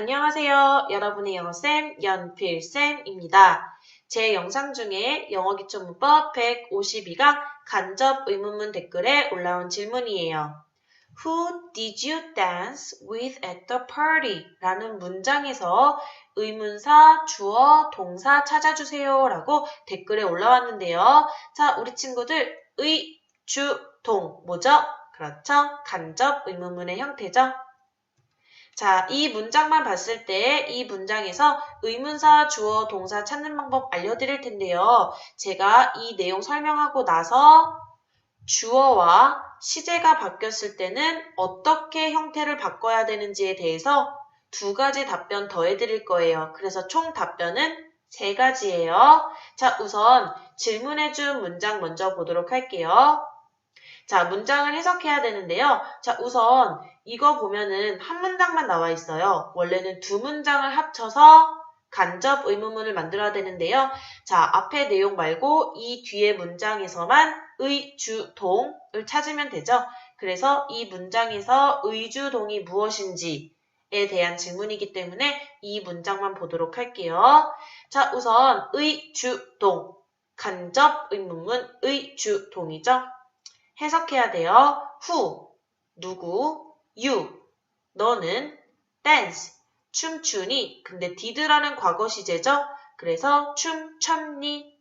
안녕하세요. 여러분의 영어쌤 연필쌤입니다. 제 영상 중에 영어 기초 문법 152강 간접 의문문 댓글에 올라온 질문이에요. Who did you dance with at the party? 라는 문장에서 의문사, 주어, 동사 찾아주세요 라고 댓글에 올라왔는데요. 자, 우리 친구들 의, 주, 동 뭐죠? 그렇죠? 간접 의문문의 형태죠? 자, 이 문장만 봤을 때 이 문장에서 의문사, 주어, 동사 찾는 방법 알려드릴 텐데요. 제가 이 내용 설명하고 나서 주어와 시제가 바뀌었을 때는 어떻게 형태를 바꿔야 되는지에 대해서 두 가지 답변 더해드릴 거예요. 그래서 총 답변은 세 가지예요. 자, 우선 질문해준 문장 먼저 보도록 할게요. 자, 문장을 해석해야 되는데요. 자, 우선 이거 보면은 한 문장만 나와 있어요. 원래는 두 문장을 합쳐서 간접 의문문을 만들어야 되는데요. 자, 앞에 내용 말고 이 뒤에 문장에서만 의, 주, 동을 찾으면 되죠. 그래서 이 문장에서 의주, 동이 무엇인지에 대한 질문이기 때문에 이 문장만 보도록 할게요. 자, 우선 의, 주, 동. 간접 의문문 의, 주, 동이죠. 해석해야 돼요. who, 누구, you, 너는 dance, 춤추니. 근데 did라는 과거 시제죠? 그래서 춤췄니?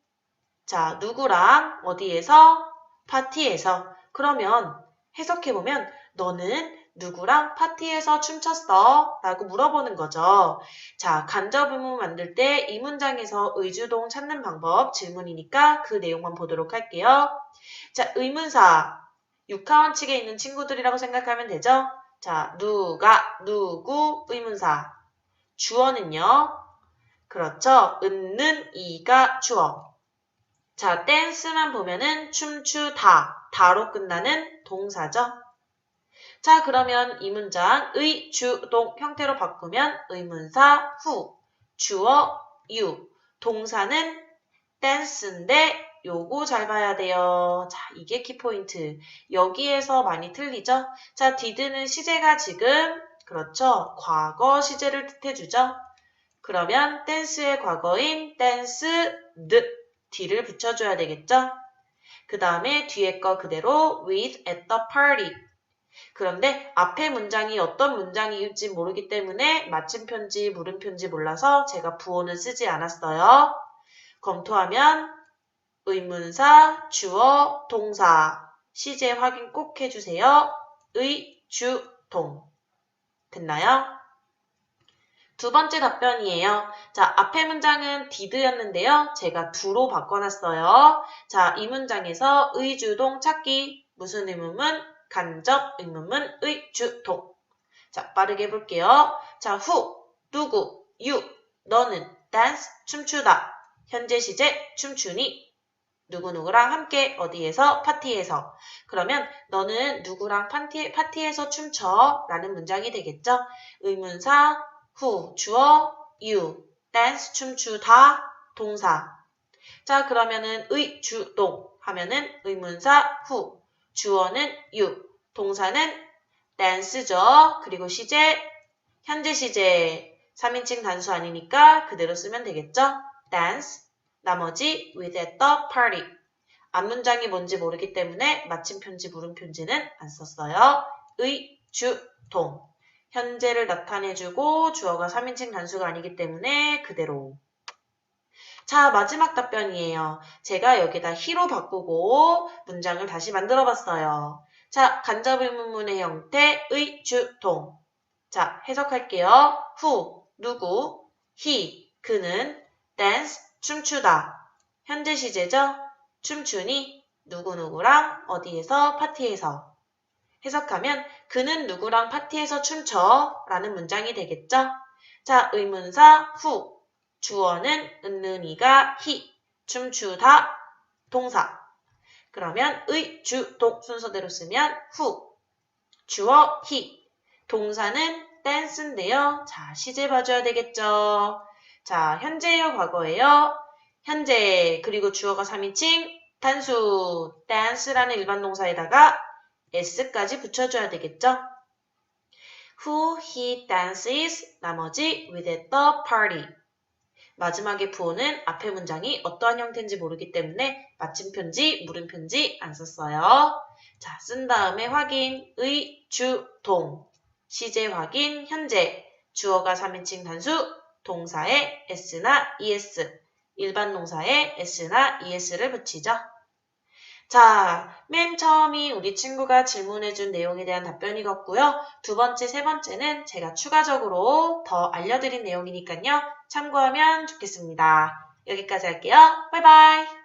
자, 누구랑 어디에서? 파티에서. 그러면 해석해보면 너는 누구랑 파티에서 춤췄어? 라고 물어보는 거죠. 자, 간접 의문 만들 때 이 문장에서 의주동 찾는 방법 질문이니까 그 내용만 보도록 할게요. 자, 의문사. 육하원칙에 있는 친구들이라고 생각하면 되죠? 자, 누가, 누구, 의문사. 주어는요. 그렇죠. 은는 이가 주어. 자, 댄스만 보면은 춤추다. 다로 끝나는 동사죠. 자, 그러면 이 문장 의, 주, 동 형태로 바꾸면 의문사 후, 주어 you, 동사는 댄스인데 요거 잘 봐야 돼요. 자, 이게 키포인트. 여기에서 많이 틀리죠? 자, did는 시제가 지금 그렇죠. 과거 시제를 뜻해주죠. 그러면 댄스의 과거인 댄스 드 d를 붙여줘야 되겠죠? 그 다음에 뒤에 거 그대로 with at the party. 그런데 앞에 문장이 어떤 문장일지 모르기 때문에 마침편지, 물음편지 몰라서 제가 부호는 쓰지 않았어요. 검토하면 의문사, 주어, 동사, 시제 확인 꼭 해주세요. 의, 주, 동. 됐나요? 두 번째 답변이에요. 자, 앞에 문장은 did였는데요. 제가 do로 바꿔놨어요. 자, 이 문장에서 의주동 찾기. 무슨 의문문? 간접 의문문 의주동. 자, 빠르게 해볼게요. 자, who, 누구, you, 너는 dance, 춤추다. 현재 시제, 춤추니. 누구누구랑 함께 어디에서 파티에서. 그러면 너는 누구랑 파티, 파티에서 춤춰? 라는 문장이 되겠죠? 의문사 who 주어 you dance 춤추다 동사. 자 그러면은 의 주동 하면은 의문사 who 주어는 you 동사는 dance죠. 그리고 시제 현재 시제. 3인칭 단수 아니니까 그대로 쓰면 되겠죠? dance 나머지 with at the party. 앞문장이 뭔지 모르기 때문에 마침편지, 물음편지는 안 썼어요. 의, 주, 동. 현재를 나타내주고 주어가 3인칭 단수가 아니기 때문에 그대로. 자, 마지막 답변이에요. 제가 여기다 he로 바꾸고 문장을 다시 만들어 봤어요. 자, 간접 의문문의 형태, 의, 주, 동. 자, 해석할게요. who, 누구, he, 그는, dance, 춤추다. 현재 시제죠? 춤추니 누구누구랑 어디에서 파티에서. 해석하면 그는 누구랑 파티에서 춤춰 라는 문장이 되겠죠? 자, 의문사 후. 주어는 은는이가 히. 춤추다 동사. 그러면 의, 주, 동 순서대로 쓰면 후. 주어 히. 동사는 댄스인데요. 자, 시제 봐줘야 되겠죠? 자, 현재예요, 과거예요? 현재, 그리고 주어가 3인칭, 단수, dance라는 일반 동사에다가 s까지 붙여줘야 되겠죠? who he dances 나머지 with at the party 마지막에 부호는 앞에 문장이 어떠한 형태인지 모르기 때문에 마침표인지 물음표인지 안 썼어요. 자, 쓴 다음에 확인, 의, 주, 동. 시제 확인, 현재. 주어가 3인칭 단수, 동사에 s나 es. 일반 동사에 s나 es를 붙이죠. 자, 맨 처음이 우리 친구가 질문해준 내용에 대한 답변이었고요. 두 번째, 세 번째는 제가 추가적으로 더 알려드린 내용이니까요. 참고하면 좋겠습니다. 여기까지 할게요. 바이바이.